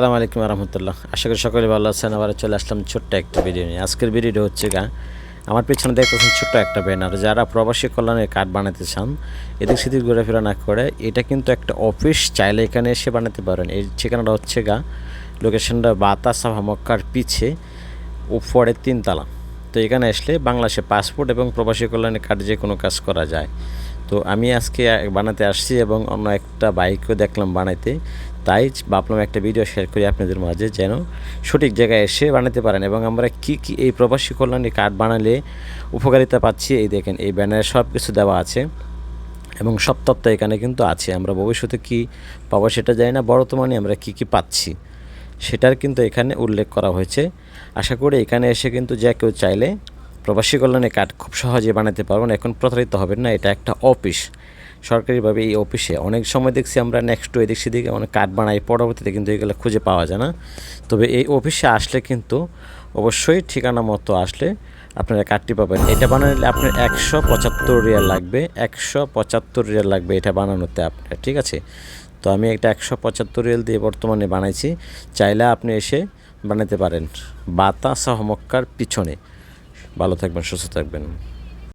আসসালামু আলাইকুম রহমতুল্লাহ। আশা করি সকলে ভালো আছেন। আবার চলে আসলাম ছোট্ট একটা ভিডিও নিয়ে। আজকের ভিডিওটা হচ্ছে গা, আমার পেছনে দেখতেছেন ছোট্ট একটা ব্যানার যারা প্রবাসী কল্যাণের কার্ড বানাতে চান, এদিক সেদিক ঘোরাফেরা না করে, এটা কিন্তু একটা অফিস চাইলে এখানে এসে বানাতে পারেন। এই ঠিকানাটা হচ্ছে গা লোকেশনটা বাতাসা মক্কার পিছে, উপরে তিনতলা। তো এখানে আসলে বাংলাদেশে পাসপোর্ট এবং প্রবাসী কল্যাণের কার্ড যে কোনো কাজ করা যায়। তো আমি আজকে বানাতে আসছি এবং অন্য একটা বাইকও দেখলাম বানাইতে। তাই ভাবলাম একটা ভিডিও শেয়ার করি আপনাদের মাঝে যেন সঠিক জায়গায় এসে বানাতে পারেন এবং আমরা কি কি এই প্রবাসী কল্যাণী কার্ড বানালে উপকারিতা পাচ্ছি, এই দেখেন, এই ব্যানারে সব কিছু দেওয়া আছে এবং সব তথ্য এখানে কিন্তু আছে। আমরা ভবিষ্যতে কি পাবো সেটা জানি না, বর্তমানে আমরা কি কি পাচ্ছি সেটার কিন্তু এখানে উল্লেখ করা হয়েছে। আশা করি এখানে এসে কিন্তু যে কেউ চাইলে প্রবাসী কল্যাণে কার্ড খুব সহজে বানাতে পারবেন, এখন প্রতারিত হবেন না, এটা একটা অফিস সরকারিভাবে এই অফিসে। অনেক সময় দেখছি আমরা নেক্সট এদিক সেদিকে অনেক কার্ড বানাই, পরবর্তীতে কিন্তু এগুলো খুঁজে পাওয়া যায় না। তবে এই অফিসে আসলে কিন্তু অবশ্যই ঠিকানা মতো আসলে আপনারা কার্ডটি পাবেন। এটা বানালে আপনার একশো পঁচাত্তর রিয়াল লাগবে। একশো পঁচাত্তর রিয়াল লাগবে এটা বানানোতে আপনার, ঠিক আছে? তো আমি একটা একশো পঁচাত্তর রিয়াল দিয়ে বর্তমানে বানাইছি। চাইলে আপনি এসে বানাতে পারেন। বাতাসা হমক্কার পিছনে। ভালো থাকবেন, সুস্থ থাকবেন।